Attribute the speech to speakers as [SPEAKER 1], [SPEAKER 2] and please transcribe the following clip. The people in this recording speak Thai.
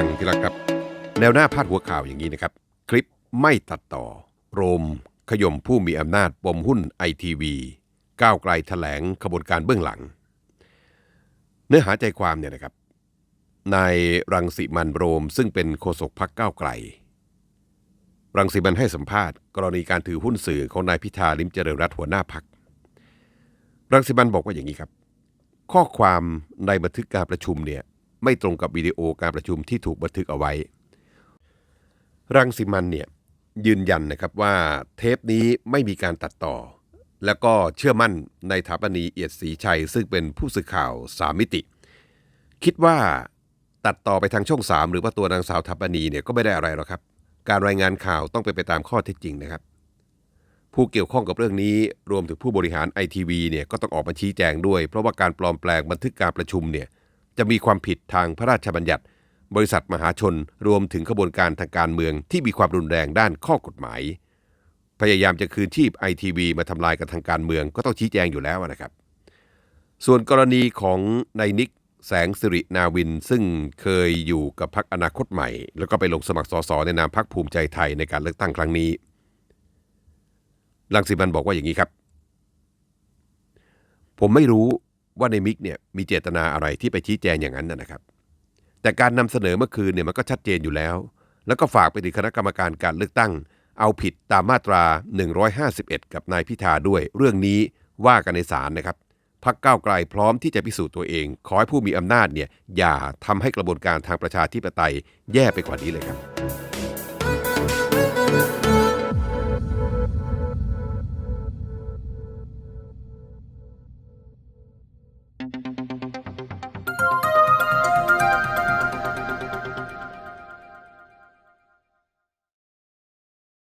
[SPEAKER 1] ฟังที่รักครับ แนวหน้าพาดหัวข่าวอย่างนี้นะครับ คลิปไม่ตัดต่อ โรม ขย่มผู้มีอำนาจปมหุ้นไอทีวีก้าวไกลแถลงขบวนการเบื้องหลัง เนื้อหาใจความเนี่ยนะครับนายรังสิมันโรมซึ่งเป็นโฆษกพักก้าวไกล รังสิมันให้สัมภาษณ์ กรณีการถือหุ้นสื่อของนายพิธาลิมเจริญรัตหัวหน้าพัก รังสิมันบอกว่าอย่างนี้ครับ ข้อความในบันทึกการประชุมเนี่ย ไม่ตรงกับวิดีโอการประชุมที่ถูกบันทึกเอาไว้ รังสิมันเนี่ยยืนยันนะครับว่าเทปนี้ไม่มีการตัดต่อ แล้วก็เชื่อมั่นในถาปนีเอียดศรีชัย ซึ่งเป็นผู้สื่อข่าวสามมิติ คิดว่าตัดต่อไปทางช่องสามหรือว่าตัวนางสาวทัปนีเนี่ยก็ไม่ได้อะไรหรอกครับ การรายงานข่าวต้องเป็นไปตามข้อเท็จจริงนะครับ ผู้เกี่ยวข้องกับเรื่องนี้รวมถึงผู้บริหารไอทีวีเนี่ยก็ต้องออกมาชี้แจงด้วย เพราะว่าการปลอมแปลงบันทึกการประชุมเนี่ย จะมีความผิดทางพระราชบัญญัติ บริษัทมหาชนรวมถึงขบวนการทางการเมืองที่มีความรุนแรงด้านข้อกฎหมาย พยายามจะคืนชีพไอทีวีมาทำลายกันทางการเมืองก็ต้องชี้แจงอยู่แล้วนะครับ ส่วนกรณีของนายนิกแสงสิรินาวินซึ่งเคยอยู่กับพักอนาคตใหม่ แล้วก็ไปลงสมัครสสในนามพักภูมิใจไทยในการเลือกตั้งครั้งนี้ลังสิมันบอกว่าอย่างนี้ครับ ผมไม่รู้ ว่าในมิกเนี่ยมีเจตนาอะไรที่ไปชี้แจงอย่างนั้นนะครับ แต่การนำเสนอเมื่อคืนเนี่ยมันก็ชัดเจนอยู่แล้ว แล้วก็ฝากไปถึงคณะกรรมการการเลือกตั้ง เอาผิดตามมาตรา 151 กับนายพิธาด้วย เรื่องนี้ว่ากันในศาลนะครับพักก้าวไกลพร้อมที่จะพิสูจน์ตัวเอง ขอให้ผู้มีอำนาจเนี่ยอย่าทำให้กระบวนการทางประชาธิปไตยแย่ไปกว่านี้เลยครับ